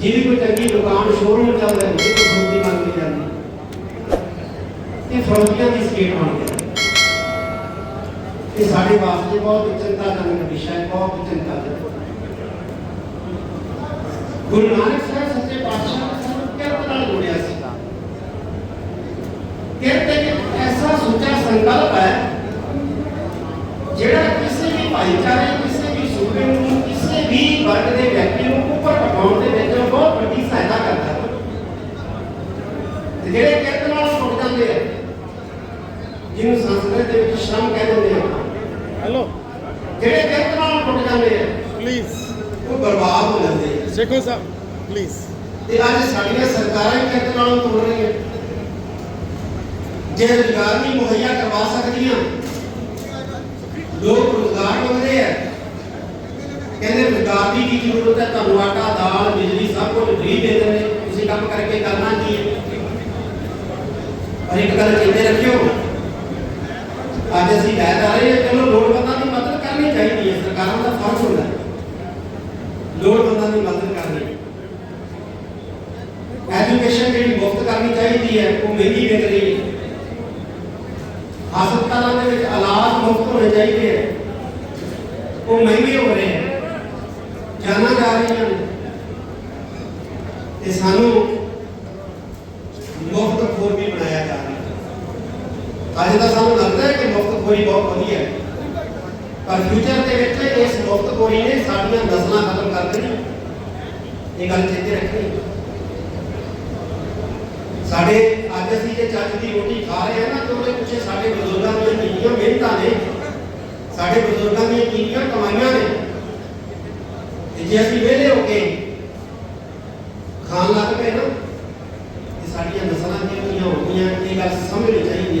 ਜਿਹਦੀ ਕੋਈ ਚੰਗੀ ਦੁਕਾਨ ਸ਼ੋਰੂਮ ਚੱਲਦਾ ਹੈ ਉਹਦੇ ਤੋਂ ਬਣ ਜਾਂਦੀ ਇਹ ਫੌਜੀਆਂ ਦੀ ਸਟੇਟ ਬਣ ਜਾਂਦੀ ਇਹ ਸਾਡੇ ਵਾਸਤੇ ਬਹੁਤ ਚਿੰਤਾਜਨਕ ਵਿਸ਼ਾ ਹੈ, ਬਹੁਤ ਚਿੰਤਾਜਨਕ ਗੁਰੂ ਨਾਨਕ ਸਾਹਿਬ ਸੱਚੇ ਪਾਤਸ਼ਾਹ ਸਾਨੂੰ ਕਿਰਤ ਨਾਲ ਜੋੜਿਆ ਸੀ। ਕਿਰਤ ਇੱਕ ਐਸਾ ਸੁੱਚਾ ਸੰਕਲਪ ਹੈ, ਜਿਹੜਾ ਕਿਸੇ ਵੀ ਭਾਈਚਾਰੇ, ਕਿਸੇ ਵੀ ਸੂਬੇ ਨੂੰ, ਕਿਸੇ ਵੀ ਵਰਗ ਦੇ ਵਿਅਕਤੀ ਨੂੰ ਉੱਪਰ ਪਹੁੰਚਾਉਣ ਦੇ ਜਿਹੜੇ ਕਿਰਤ ਨਾਲ ਛੁੱਟ ਜਾਂਦੇ ਆ ਜਿਹਨੂੰ ਸੰਸਕ੍ਰਿਤ ਦੇ ਵਿੱਚ ਸ਼ਰਮ ਕਹਿ ਦਿੰਦੇ ਹੈਲੋ। ਜਿਹੜੇ ਕਿਰਤ ਨਾਲ ਛੁੱਟ ਜਾਂਦੇ ਆ ਪਲੀਜ਼ ਉਹ ਬਰਬਾਦ ਹੋ ਜਾਂਦੇ ਆ। ਸੇਖੋ ਸਾਹਿਬ ਪਲੀਜ਼ ਤੇ ਅੱਜ ਸਾਡੀਆਂ ਸਰਕਾਰਾਂ ਹੀ ਕਿਰਤ ਨਾਲ ਤੋੜ ਰਹੀਆਂ। ਜੇ ਰੁਜ਼ਗਾਰ ਨਹੀਂ ਮੁਹੱਈਆ ਕਰਵਾ ਸਕਦੀਆਂ ਲੋਕ ਰੁਜ਼ਗਾਰ ਮੰਗਦੇ ਆ। ਕਹਿੰਦੇ ਰੁਜ਼ਗਾਰ ਦੀ ਕੀ ਜ਼ਰੂਰਤ ਹੈ? ਤੁਹਾਨੂੰ ਆਟਾ ਦਾਲ ਬਿਜਲੀ ਸਭ ਕੁਝ ਫ੍ਰੀ ਦੇ ਦਿੰਦੇ ਤੁਸੀਂ ਕੰਮ ਕਰਕੇ ਕਰਨਾ ਕੀ ਹੈ? ਪਰ ਇੱਕ ਗੱਲ ਚੇਤੇ ਰੱਖਿਓ। ਅੱਜ ਅਸੀਂ ਕਹਿ ਜਾ ਰਹੇ ਹਾਂ, ਚਲੋ ਲੋੜਵੰਦਾਂ ਦੀ ਮਦਦ ਕਰਨੀ ਚਾਹੀਦੀ ਹੈ, ਸਰਕਾਰਾਂ ਦਾ ਫਰਜ਼ ਹੁੰਦਾ ਹੈ। ਲੋੜਵੰਦਾਂ ਦੀ ਮਦਦ ਕਰਨੀ। ਐਜੂਕੇਸ਼ਨ ਜਿਹੜੀ ਮੁਫਤ ਕਰਨੀ ਚਾਹੀਦੀ ਹੈ, ਉਹ ਮਹਿੰਗੀ ਵਿਕ ਰਹੀ ਹੈ। ਹਸਪਤਾਲਾਂ ਦੇ ਵਿੱਚ ਇਲਾਜ ਮੁਫਤ ਹੋਣੇ ਚਾਹੀਦੇ ਹੈ। ਉਹ ਮਹਿੰਗੇ ਹੋ ਰਹੇ ਹੈ। ਜਾਨਾਂ ਜਾ ਰਹੀਆਂ ਨੇ। ਤੇ ਸਾਨੂੰ ਮੁਫਤ ਖੋਰ ਵੀ ਬਣਾਇਆ ਜਾ ਰਿਹਾ ਹੈ ਅੱਜ ਤਾਂ ਸਾਨੂੰ ਲੱਗਦਾ ਹੈ ਕਿ ਮੁਫਤ ਖੋਰੀ ਬਹੁਤ ਵਧੀਆ ਹੈ ਪਰ ਫਿਊਚਰ ਦੇ ਵਿੱਚ ਇਸ ਮੁਫਤ ਖੋਰੀ ਨੇ ਸਾਡੀਆਂ ਨਸਲਾਂ ਖਤਮ ਕਰ ਦੇਣੀਆਂ ਇਹ ਗੱਲ ਚੇਤੇ ਰੱਖਣੀ ਸਾਡੇ ਅੱਜ ਅਸੀਂ ਜੇ ਚੱਜ ਦੀ ਰੋਟੀ ਖਾ ਰਹੇ ਹਾਂ ਨਾ ਤੇ ਉਹਦੇ ਪਿੱਛੇ ਸਾਡੇ ਬਜ਼ੁਰਗਾਂ ਦੀਆਂ ਕੀਤੀਆਂ ਮਿਹਨਤਾਂ ਨੇ ਸਾਡੇ ਬਜ਼ੁਰਗਾਂ ਦੀਆਂ ਕੀਤੀਆਂ ਕਮਾਈਆਂ ਨੇ ਤੇ ਜੇ ਅਸੀਂ ਵਿਹਲੇ ਹੋ ਕੇ ਖਾਣ ਲੱਗ ਪਏ ਨਾ ਤੇ ਸਾਡੀਆਂ ਨਸਲਾਂ ਜਿਹੜੀਆਂ ਹੋ ਗਈਆਂ ਇਹ ਗੱਲ ਸਮਝਣੀ ਚਾਹੀਦੀ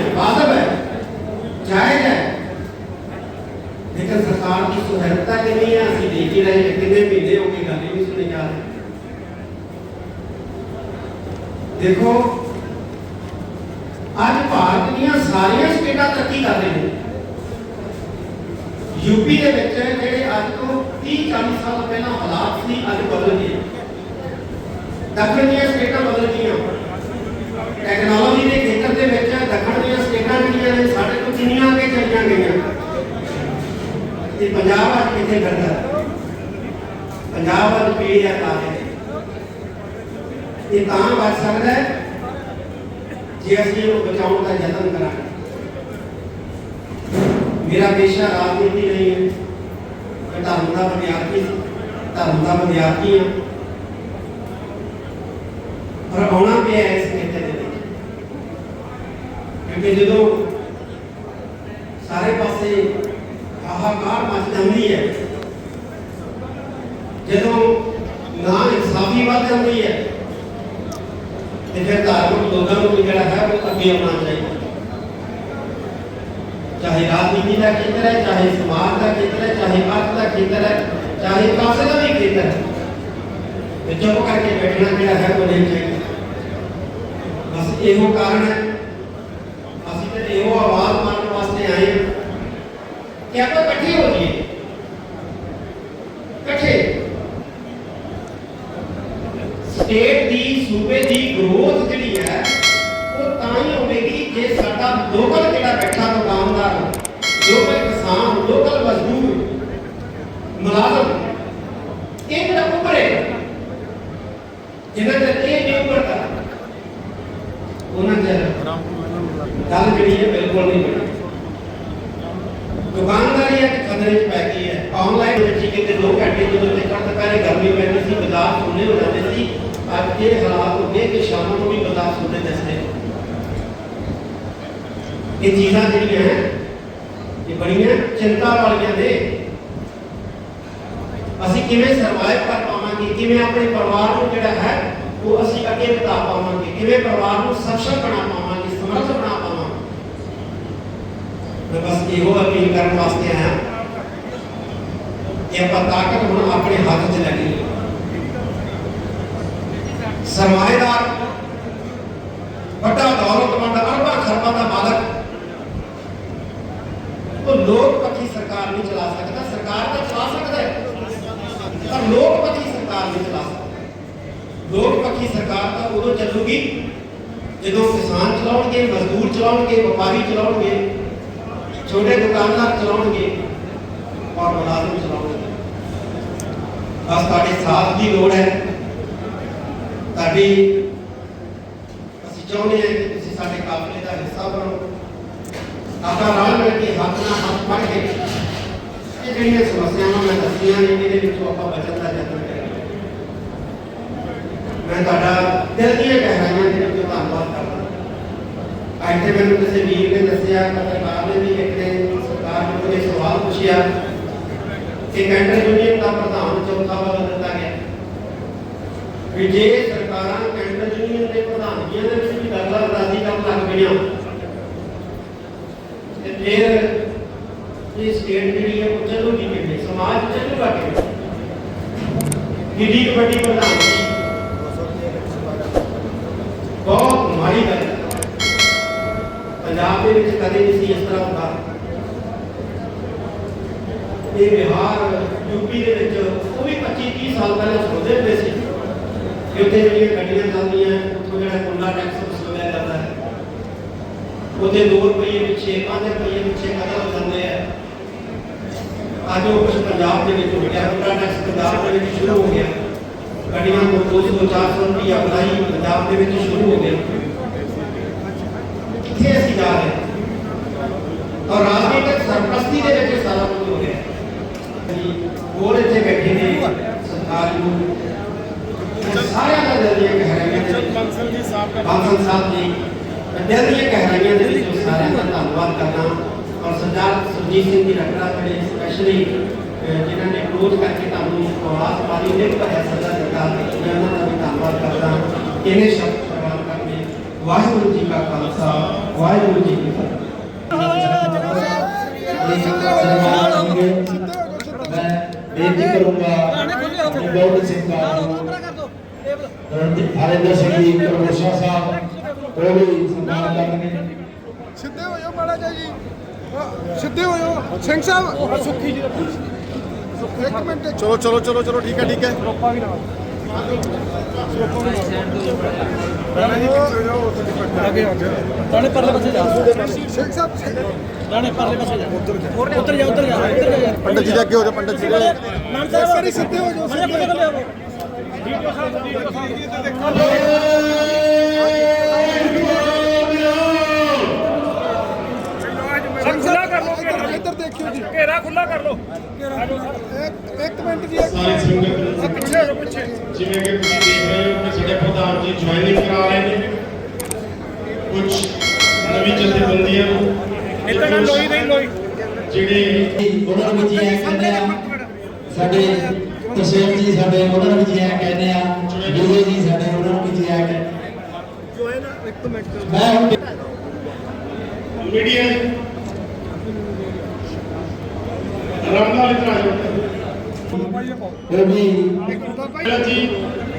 ਵਾਜਬ ਨਹੀਂ ਹੈ ਵਾਜਬ ਹੈ, ਜਾਇਜ਼ ਹੈ। ਲੇਕਿਨ ਸਰਕਾਰ ਦੀ ਸੁਹਿਰਦਤਾ ਕਿੰਨੀ ਹੈ, ਅਸੀਂ ਦੇਖ ਹੀ ਰਹੇ ਹਾਂ ਕਿੰਨੇ ਮਹੀਨੇ ਹੋ ਗਏ ਗੱਲ ਹੀ ਨਹੀਂ ਅੱਜ ਭਾਰਤ ਦੀਆਂ ਸਾਰੀਆਂ ਸਟੇਟਾਂ ਤਰੱਕੀ ਕਰ ਰਹੀਆਂ ਨੇ। ਯੂਪੀ ਦੇ ਵਿੱਚ ਜਿਹੜੇ ਅੱਜ ਤੋਂ 30 40 ਸਾਲ ਪਹਿਲਾਂ ਹਾਲਾਤ ਸੀ, ਅੱਜ ਬਦਲ ਗਏ। ਦੱਖਣ ਦੀਆਂ ਸਟੇਟਾਂ ਬਦਲ ਗਈਆਂ। ਟੈਕਨੋਲੋਜੀ ਸਟੇਟਾਂ ਨੇ ਸਾਡੇ ਤੋਂ ਕਿੰਨੀਆਂ ਅੱਗੇ ਚੱਲੀਆਂ ਗਈਆਂ? ਤੇ ਪੰਜਾਬ ਅੱਜ ਕਿੱਥੇ ਖੜਦਾ ਪੰਜਾਬ ਅੱਜ ਪੀੜ੍ਹੀਆਂ ਤਾਂ ਹੈ ਇਹ ਤਾਂ ਬਚ ਸਕਦਾ ਹੈ ਜੇ ਅਸੀਂ ਇਹਨੂੰ ਬਚਾਉਣ ਦਾ ਯਤਨ ਕਰਾਂਗੇ। ਮੇਰਾ ਪੇਸ਼ਾ ਰਾਜਨੀਤੀ ਨਹੀਂ ਹੈ। ਮੈਂ ਧਰਮ ਦਾ ਵਿਦਿਆਰਥੀ ਧਰਮ ਦਾ ਵਿਦਿਆਰਥੀ ਹਾਂ। ਪਰ ਆਉਣਾ ਪਿਆ ਇਸ ਖੇਤਰ ਦੇ ਵਿੱਚ। ਕਿਉਂਕਿ ਜਦੋਂ ਸਾਰੇ ਪਾਸੇ ਹਾਹਾਕਾਰ ਮਚ ਜਾਂਦੀ ਹੈ ਜਦੋਂ ਨਾ ਇਨਸਾਫੀ ਵੱਧ ਜਾਂਦੀ ਹੈ ਤੇ ਫਿਰ ਧਾਰਮਿਕ ਲੋਕਾਂ ਨੂੰ ਵੀ ਜਿਹੜਾ ਹੈ ਉਹ ਅੱਗੇ ਆਉਣਾ ਚਾਹੀਦਾ ਚਾਹੇ ਰਾਜਨੀਤੀ ਦਾ ਖੇਤਰ ਹੈ ਚਾਹੇ ਸਮਾਜ ਦਾ ਖੇਤਰ ਹੈ ਚਾਹੇ ਅਰਥ ਦਾ ਖੇਤਰ ਹੈ ਚਾਹੇ ਕਾਸੇ ਦਾ ਵੀ ਖੇਤਰ ਹੈ ਤੇ ਚੁੱਪ ਕਰਕੇ ਬੈਠਣਾ ਜਿਹੜਾ ਹੈ ਉਹ ਨਹੀਂ ਚਾਹੀਦਾ ਬਸ ਇਹੋ ਕਾਰਨ ਹੈ ਅਸੀਂ ਤੇ ਇਹੋ ਆਵਾਜ਼ ਮਾਰਨ ਵਾਸਤੇ ਆਏ ਹਾਂ ਕਿ ਆਪਾਂ ਇਕੱਠੇ ਹੋ ਜਾਈਏ ਇਕੱਠੇ ਸਟੇਟ ਦੀ ਸੂਬੇ ਦੀ ਗਰੋਥ ਜਿਹੜੀ ਹੈ ਉਹ ਤਾਂ ਹੀ ਹੋਵੇਗੀ ਜੇ ਸਾਡਾ ਲੋਕਲ ਜਿਹੜਾ ਬੈਠਾ ਦੁਕਾਨਦਾਰ ਲੋਕਲ ਕਿਸਾਨ ਲੋਕਲ ਮਜ਼ਦੂਰ ਮੁਲਾਜ਼ਮ ਇਹ ਜਿਹੜਾ ਉੱਪਰੇ ਜਿਨ੍ਹਾਂ ਦੇ ਇਹ ਨਹੀਂ ਉੱਪਰਦਾ ਉਹਨਾਂ ਦੇ ਗੱਲ ਜਿਹੜੀ ਹੈ ਬਿਲਕੁਲ ਨਹੀਂ ਬਣੀ ਦੁਕਾਨਦਾਰੀ ਇੱਕ ਖਤਰੇ 'ਚ ਪੈ ਗਈ ਹੈ ਆਨਲਾਈਨ ਵਿੱਚ ਹੀ ਕਿਤੇ 2 ਘੰਟੇ ਜਦੋਂ ਤੇ ਕੱਟ ਦੁਪਹਿਰੇ ਗਰਮੀ ਪੈਂਦੀ ਸੀ ਬਾਜ਼ਾਰ ਸੁੰਨੇ ਹੋ ਜਾਂਦੇ ਸੀ ਅੱਜ ਇਹ ਹਾਲਾਤ ਹੋ ਗਏ ਕਿ ਸ਼ਾਮ ਨੂੰ ਵੀ ਬਾਜ਼ਾਰ ਸੁੰਨੇ ਦਿਸਦੇ ਇਹ ਚੀਜ਼ਾਂ ਜਿਹੜੀਆਂ ਹੈ ਇਹ ਬੜੀਆਂ ਚਿੰਤਾ ਵਾਲੀਆਂ ਨੇ ਅਸੀਂ ਕਿਵੇਂ ਸਰਵਾਈਵ ਕਰ ਪਾਵਾਂਗੇ ਕਿਵੇਂ ਆਪਣੇ ਪਰਿਵਾਰ ਨੂੰ ਜਿਹੜਾ ਹੈ ਉਹ ਅਸੀਂ ਅੱਗੇ ਵਧਾ ਪਾਵਾਂਗੇ ਕਿਵੇਂ ਪਰਿਵਾਰ ਨੂੰ ਸક્ષਮ ਬਣਾ ਪਾਵਾਂਗੇ ਸਮਰੱਥ ਬਣਾ ਪਾਵਾਂਗੇ ਮੈਂ ਬਸ ਇਹੋ ਅਪੀਲ ਕਰਨ ਵਾਸਤੇ ਆਇਆ ਕਿ ਆਪਾਂ ਤਾਕਤ ਹੁਣ ਆਪਣੇ ਹੱਥ 'ਚ ਲੈ ਲਈਏ ਸਰਮਾਏਦਾਰ ਵੱਡਾ ਦੌਲਤਮੰਦ ਅਰਬਾਂ ਖਰਬਾਂ ਦਾ ਮਾਲਕ ਉਹ ਲੋਕਪਤੀ ਸਰਕਾਰ ਨਹੀਂ ਚਲਾ ਸਕਦਾ ਸਰਕਾਰ ਤਾਂ ਚਲਾ ਸਕਦਾ ਹੈ ਪਰ ਲੋਕਪਤੀ ਸਰਕਾਰ ਨਹੀਂ ਚਲਾ ਸਕਦਾ ਲੋਕਪਤੀ ਸਰਕਾਰ ਤਾਂ ਉਦੋਂ ਚੱਲੂਗੀ ਜਦੋਂ ਕਿਸਾਨ ਚਲਾਉਣਗੇ ਮਜ਼ਦੂਰ ਚਲਾਉਣਗੇ ਵਪਾਰੀ ਚਲਾਉਣਗੇ ਛੋਟੇ ਦੁਕਾਨਦਾਰ ਚਲਾਉਣਗੇ ਔਰ ਮੁਲਾਜ਼ਮ ਚਲਾਉਣਗੇ ਬਸ ਤੁਹਾਡੇ ਸਾਥ ਦੀ ਲੋੜ ਹੈ ਤੁਹਾਡੀ ਅਸੀਂ ਚਾਹੁੰਦੇ ਹਾਂ ਕਿ ਤੁਸੀਂ ਸਾਡੇ ਕਾਫਲੇ ਦਾ ਹਿੱਸਾ ਬਣੋ। ਆਪਾਂ ਰਲ ਮਿਲ ਕੇ ਹੱਥ ਨਾਲ ਹੱਥ ਫੜ ਕੇ ਇਹ ਜਿਹੜੀਆਂ ਸਮੱਸਿਆਵਾਂ ਮੈਂ ਦੱਸੀਆਂ ਨੇ, ਇਹਦੇ ਵਿੱਚੋਂ ਆਪਾਂ ਬਚਣ ਦਾ ਯਤਨ ਕਰੀਏ ਮੈਂ ਤੁਹਾਡਾ ਦਿਲ ਦੀਆਂ ਗਹਿਰਾਈਆਂ ਦੇ ਵਿੱਚੋਂ ਧੰਨਵਾਦ ਕਰਦਾ ਅੱਜ ਤੇ ਮੈਨੂੰ ਕਿਸੇ ਵੀਰ ਨੇ ਦੱਸਿਆ, ਪੱਤਰਕਾਰ ਨੇ ਵੀ ਇੱਕ ਨੇ ਸਰਕਾਰ ਨੂੰ ਕੋਈ ਸਵਾਲ ਪੁੱਛਿਆ ਕਿ ਕੈਂਟਰ ਯੂਨੀਅਨ ਦਾ ਪ੍ਰਧਾਨ ਚੌਥਾ ਵਾਲਾ ਦਿੱਤਾ ਗਿਆ। ਵੀ ਜੇ ਸਰਕਾਰਾਂ ਕੈਂਟਰ ਯੂਨੀਅਨ ਦੇ ਵਿੱਚ ਵੀ ਦਖਲਅੰਦਾਜ਼ੀ ਕਰਨ ਲੱਗ ਪਈਆਂ ਤੇ ਫਿਰ ਇਹ ਸਟੇਟ ਜਿਹੜੀ ਹੈ ਉਹ ਚੱਲੂਗੀ ਕਿਵੇਂ ਸਮਾਜ ਚੱਲੂਗਾ ਕਿਵੇਂ ਕਿੰਨੀ ਕੁ ਵੱਡੀ ਬਹੁਤ ਮਾੜੀ ਗੱਲ ਹੈ। ਪੰਜਾਬ ਦੇ ਵਿੱਚ ਕਦੇ ਨਹੀਂ ਸੀ ਇਸ ਤਰ੍ਹਾਂ ਹੁੰਦਾ। ਇਹ ਬਿਹਾਰ ਯੂਪੀ ਦੇ ਵਿੱਚ ਉਹ ਵੀ 25 30 ਸਾਲ ਪਹਿਲਾਂ ਸੋਚਦੇ ਹੁੰਦੇ ਸੀ। ਕਿ ਉੱਥੇ ਜਿਹੜੀਆਂ ਗੱਡੀਆਂ ਚੱਲਦੀਆਂ ਉੱਥੋਂ ਜਿਹੜਾ ਕੁੱਲਾ ਟੈਕਸ ਵਸੂਲਿਆ ਜਾਂਦਾ ਹੈ। ਉਹਦੇ 2 ਰੁਪਏ ਪਿੱਛੇ 5 ਰੁਪਏ ਪਿੱਛੇ ਕਦਰ ਹੋ ਜਾਂਦੇ ਆ। ਅੱਜ ਉਹ ਕੁਝ ਪੰਜਾਬ ਦੇ ਵਿੱਚ ਹੋ ਗਿਆ, ਕੁੱਲਾ ਟੈਕਸ ਪੰਜਾਬ ਦੇ ਵਿੱਚ ਸ਼ੁਰੂ ਹੋ ਗਿਆ। ਗੱਡੀਆਂ ਨੂੰ 200 400 ਰੁਪਏ ਅਪਲਾਈ ਪੰਜਾਬ ਦੇ ਵਿੱਚ ਸ਼ੁਰੂ ਹੋ ਗਿਆ। ਕਿੱਥੇ ਅਸੀਂ ਜਾ ਰਹੇ ਔਰ ਰਾਜਨੀਤਿਕ ਸਰਪ੍ਰਸਤੀ ਦੇ ਵਿੱਚ ਸਾਰਾ ਕੁਝ ਹੋ ਰਿਹਾ ਹੈ। ਹੋਰ ਇੱਥੇ ਬੈਠੇ ਨੇ ਸਰਕਾਰ ਨੂੰ ਸਾਰਿਆਂ ਦਾ ਦਿਲ ਦੀਆਂ ਗਹਿਰਾਈਆਂ ਦੇ ਵਿੱਚ ਬੰਸਲ ਜੀ ਸਾਹਿਬ ਬਾਦਲ ਸਾਹਿਬ ਜੀ। ਮੈਂ ਦਿਲ ਦੀਆਂ ਗਹਿਰਾਈਆਂ ਦੇ ਵਿੱਚ ਸਾਰਿਆਂ ਦਾ ਧੰਨਵਾਦ ਕਰਦਾ ਔਰ ਸਰਦਾਰ ਸੁਰਜੀਤ ਸਿੰਘ ਜੀ ਰੱਖੜਾ ਜਿਹੜੇ ਸਪੈਸ਼ਲੀ ਜਿਨ੍ਹਾਂ ਨੇ ਕਲੋਜ਼ ਕਰਕੇ ਤੁਹਾਨੂੰ ਆਵਾਜ਼ ਮਾਰੀ ਨੇ ਭਰਿਆ ਸਦਾ ਦਿੱਤਾ ਮੈਂ ਉਹਨਾਂ ਦਾ ਵੀ ਧੰਨਵਾਦ ਕਰਦਾ ਇਹਨੇ ਸ਼ਬਦ ਪ੍ਰਵਾਨ ਕਰਨੇ ਵਾਹਿਗੁਰੂ ਜੀ ਕਾ ਖਾਲਸਾ ਵਾਹਿਗੁਰੂ ਜੀ ਕੀ ਫਤਿਹ। ਮੈਂ ਬੇਨਤੀ ਕਰੂੰਗਾ ਗੌਰਵ ਸਿੰਘ ਰਣਜੀਤ ਹਰਿੰਦਰ ਸਿੰਘ ਜੀ ਕਰਮੋਸ਼ਾ ਸਾਹਿਬ ਉਹ ਵੀ ਸਨਮਾਨ ਕਰਨਗੇ ਸਿੱਧੇ ਹੋ ਜਾਓ ਮਾੜਾ ਜਿਹਾ ਜੀ। ਸਿੱਧੇ ਹੋ ਜਾਓ ਸਿੰਘ ਸਾਹਿਬ ਸੁੱਖੀ ਜੀ ਇੱਕ ਮਿੰਟ। ਚਲੋ ਚਲੋ ਚਲੋ ਚਲੋ ਠੀਕ ਹੈ ਠੀਕ ਹੈ। ਰੋਪਾ ਵੀ ਨਾਲ। ਪਰਲੇ ਪਾਸੇ ਜਾ। ਸਿੰਘ ਸਾਹਿਬ ਦਾਣੇ ਪਰਲੇ ਪਾਸੇ ਜਾ। ਉੱਧਰ ਜਾ। ਉੱਧਰ ਜਾ ਉੱਧਰ ਜਾ ਪੰਡਤ ਜੀ ਦੇ ਅੱਗੇ ਹੋ ਜਾ ਪੰਡਤ ਜੀ ਦੇ। ਮਾਨ ਸਾਹਿਬ ਸਿੱਧੇ ਹੋ ਜਾਓ, ਖੁੱਲਾ ਕਰ ਲੋ ਇੱਧਰ ਦੇਖਿਓ ਜੀ। ਘੇਰਾ ਖੁੱਲਾ ਕਰ ਲੋ ਇੱਕ ਇੱਕ ਮਿੰਟ ਜੀ ਇੱਕ ਸਾਰੇ ਸੰਗਤ ਆਹ ਪਿੱਛੇ ਹੋ ਜਾਓ, ਪਿੱਛੇ। ਜਿਵੇਂ ਕਿ ਤੁਸੀਂ ਦੇਖ ਰਹੇ ਹੋ ਕਿ ਸਾਡੇ ਪ੍ਰਧਾਨ ਜੀ ਜੁਆਇਨਿੰਗ ਕਰਾ ਰਹੇ ਨੇ। ਕੁਝ ਨਵੀਂ ਜਥੇਬੰਦੀਆਂ ਇੱਧਰ ਨਾ ਲੋਈ ਨਹੀਂ ਲੋਈ। ਜਿਹੜੇ ਉਹਨਾਂ ਨੂੰ ਵੀ ਜੀ ਆਇਆਂ ਕਹਿੰਦੇ ਆ ਸਾਡੇ ਤਸੇਮ ਜੀ ਸਾਡੇ ਉਹਨਾਂ ਨੂੰ ਵੀ ਜੀ ਆਇਆਂ ਕਹਿੰਦੇ ਆ ਵਿਜੇ ਜੀ ਸਾਡੇ ਉਹਨਾਂ ਨੂੰ ਵੀ ਜੀ ਆਇਆਂ ਕਹਿੰਦੇ ਆ। ਮੈਂ ਹੁਣ ਮੀਡੀਆ ਰਾਮਲਾਲ ਇਤਰਾ ਉਹ ਵੀ ਪਹਿਲਾਂ ਜੀ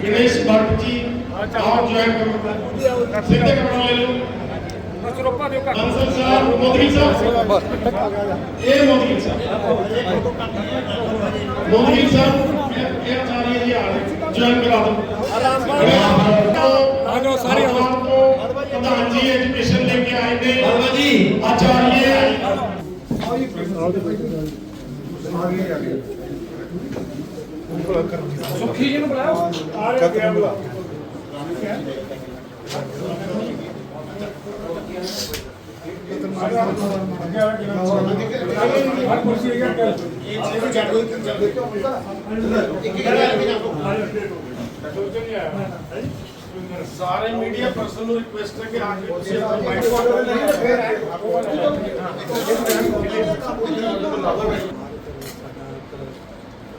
ਗਣੇਸ਼ ਭੱਟ ਜੀ ਆਪ ਜੁਆਇਨ ਕਰੋ ਸਿੱਧੇ ਕਰੋ ਲੈ ਲਓ ਸਰੋਪਾ ਦਿਓ ਘੱਟ ਬੰਸਲ ਸਾਹਿਬ ਮੋਦੀ ਸਾਹਿਬ ਇਹ ਮੋਦੀ ਸਾਹਿਬ ਮੋਦੀ ਸਾਹਿਬ ਇਹ ਇਹ ਆਚਾਰੀਆ ਜੀ ਆ ਰਹੇ ਜੁਆਇਨ ਕਰਾ ਦਿਓ ਆ ਜਾਓ ਸਾਰੇ ਮੀਡੀਆ ਪਰਸਨ ਨੂੰ ਰਿਕੁਐਸਟ ਹੈ ਕਿ ਆ ਕੇ ਤੁਸੀਂ ਆਪਣਾ ਮਾਈਕ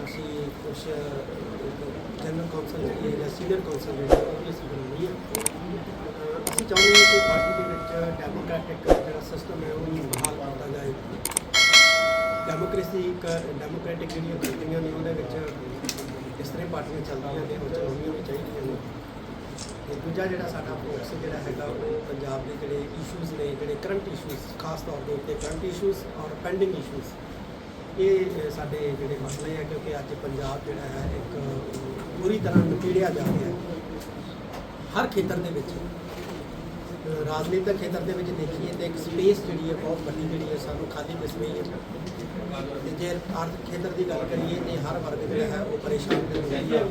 ਅਸੀਂ ਕੁਝ ਜਨਰਲ ਕੌਂਸਲ ਜਿਹੜੀ ਹੈ ਸੀਨੀਅਰ ਕੌਂਸਲ ਜਿਹੜੀ ਹੈ ਉਹ ਵੀ ਅਸੀਂ ਬਣਾਉਣੀ ਹੈ। ਅਹ ਅਸੀਂ ਚਾਹੁੰਦੇ ਹਾਂ ਕਿ ਪਾਰਟੀ ਦੇ ਵਿੱਚ ਡੈਮੋਕ੍ਰੈਟਿਕ ਜਿਹੜਾ ਸਿਸਟਮ ਹੈ ਉਹਨੂੰ ਬਹਾਲ ਕੀਤਾ ਜਾਏ। ਡੈਮੋਕ੍ਰੇਸੀ ਇੱਕ ਡੈਮੋਕ੍ਰੈਟਿਕ ਜਿਹੜੀਆਂ ਕੰਟਰੀਆਂ ਨੇ ਉਹਦੇ ਵਿੱਚ ਇਸ ਤਰ੍ਹਾਂ ਪਾਰਟੀਆਂ ਚੱਲਦੀਆਂ ਨੇ ਉਹ ਚਲਾਉਣੀਆਂ ਵੀ ਚਾਹੀਦੀਆਂ ਨੇ। ਤੇ ਦੂਜਾ ਜਿਹੜਾ ਸਾਡਾ ਫੋਕਸ ਜਿਹੜਾ ਹੈਗਾ ਉਹ ਪੰਜਾਬ ਦੇ ਜਿਹੜੇ ਇਸ਼ੂਜ਼ ਨੇ ਜਿਹੜੇ ਕਰੰਟ ਇਸ਼ੂਜ਼ ਖਾਸ ਤੌਰ ਦੇ ਉੱਤੇ ਕਰੰਟ ਇਸ਼ੂਜ਼ ਔਰ ਪੈਂਡਿੰਗ ਇਸ਼ੂਜ਼ ਇਹ ਸਾਡੇ ਜਿਹੜੇ ਮਸਲੇ ਆ ਕਿਉਂਕਿ ਅੱਜ ਪੰਜਾਬ ਜਿਹੜਾ ਹੈ ਇੱਕ ਅ, ਪੂਰੀ ਤਰ੍ਹਾਂ ਨਪੀੜਿਆ ਜਾ ਰਿਹਾ ਹੈ। ਹਰ ਖੇਤਰ ਦੇ ਵਿੱਚ ਅ, ਰਾਜਨੀਤਿਕ ਖੇਤਰ ਦੇ ਵਿੱਚ ਦੇਖੀਏ ਤੇ ਇੱਕ ਸਪੇਸ ਜਿਹੜੀ ਹੈ ਬਹੁਤ ਵੱਡੀ ਜਿਹੜੀ ਹੈ ਸਾਨੂੰ ਖਾਲੀ ਦਿਸ ਰਹੀ ਹੈ। ਤੇ ਜੇ ਆਰਥਿਕ ਖੇਤਰ ਦੀ ਗੱਲ ਕਰੀਏ ਤੇ ਹਰ ਵਰਗ ਜਿਹੜਾ ਹੈ ਉਹ ਪਰੇਸ਼ਾਨ ਤੇ ਹੋ ਰਹੀ ਹੈ।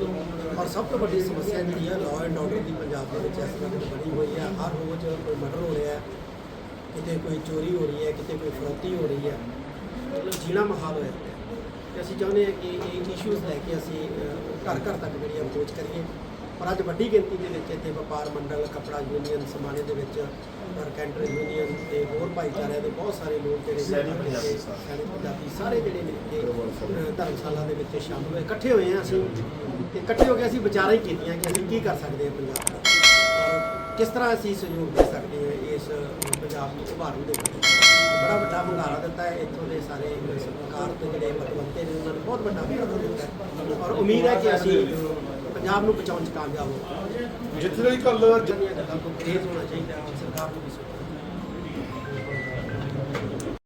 ਔਰ ਸਭ ਤੋਂ ਵੱਡੀ ਸਮੱਸਿਆ ਜਿਹੜੀ ਹੈ ਲਾਅ ਐਂਡ ਆਰਡਰ ਦੀ ਪੰਜਾਬ ਦੇ ਵਿੱਚ ਇਸ ਵਕਤ ਬਣੀ ਹੋਈ ਹੈ। ਹਰ ਰੋਜ਼ ਕੋਈ ਮਰਡਰ ਹੋ ਰਿਹਾ ਹੈ ਕਿਤੇ ਕੋਈ ਚੋਰੀ ਹੋ ਰਹੀ ਹੈ ਕਿਤੇ ਕੋਈ ਫਰੋਤੀ ਹੋ ਰਹੀ ਹੈ। ਮਤਲਬ ਜੀਣਾ ਮਹਾਲ ਹੋਇਆ ਪਿਆ ਅਸੀਂ ਚਾਹੁੰਦੇ ਹਾਂ ਕਿ ਇਹ ਇਸ਼ੂਜ਼ ਲੈ ਕੇ ਅਸੀਂ ਘਰ ਘਰ ਤੱਕ ਜਿਹੜੀ ਅਪਰੋਚ ਕਰੀਏ। ਪਰ ਅੱਜ ਵੱਡੀ ਗਿਣਤੀ ਦੇ ਵਿੱਚ ਇੱਥੇ ਵਪਾਰ ਮੰਡਲ ਕਪੜਾ ਯੂਨੀਅਨ ਸਮਾਨੇ ਦੇ ਵਿੱਚ ਮਰਕੈਂਟਰ ਯੂਨੀਅਨ ਤੇ ਹੋਰ ਭਾਈਚਾਰਿਆਂ ਦੇ ਬਹੁਤ ਸਾਰੇ ਲੋਕ ਜਿਹੜੇ ਸੈਨਿਕ ਪੰਜਾਬੀ ਸਾਰੇ। ਜਿਹੜੇ ਇੱਥੇ ਅਹ, ਧਰਮਸ਼ਾਲਾ ਦੇ ਵਿੱਚ ਸ਼ਾਮਲ ਹੋਏ ਇਕੱਠੇ ਹੋਏ ਹਾਂ ਅਸੀਂ। ਤੇ ਇਕੱਠੇ ਹੋ ਕੇ ਅਸੀਂ ਵਿਚਾਰਾਂ ਹੀ ਕੀਤੀਆਂ ਕਿ ਅਸੀਂ ਕੀ ਕਰ ਸਕਦੇ ਹਾਂ ਪੰਜਾਬ ਦਾ। ਕਿਸ ਤਰ੍ਹਾਂ ਅਸੀਂ ਸਹਿਯੋਗ ਦੇ ਸਕਦੇ ਹਾਂ ਇਸ ਪੰਜਾਬ ਨੂੰ ਉਭਾਰਨ ਦੇ ਵਿੱਚ? ਬੜਾ ਵੱਡਾ ਹੁੰਗਾਰਾ ਦਿੱਤਾ ਹੈ। ਇੱਥੋਂ ਦੇ ਸਾਰੇ ਸਰਕਾਰ ਦੇ ਜਿਹੜੇ ਪਤਵੰਤੇ ਨੇ ਉਹਨਾਂ ਨੇ ਬਹੁਤ ਵੱਡਾ ਹੁੰਗਾਰਾ ਦਿੱਤਾ ਹੈ। ਔਰ ਉਮੀਦ ਹੈ ਕਿ ਅਸੀਂ ਪੰਜਾਬ ਨੂੰ ਬਚਾਉਣ 'ਚ ਕਾਮਯਾਬ ਹੋਵਾਂਗੇ ਜਿੱਥੇ ਤੱਕ ਕੱਲ ਜਿਹੜੀਆਂ ਗੱਲਾਂ ਤੋਂ ਗਰੇਜ਼ ਹੋਣਾ ਚਾਹੀਦਾ ਸਰਕਾਰ ਨੂੰ ਵੀ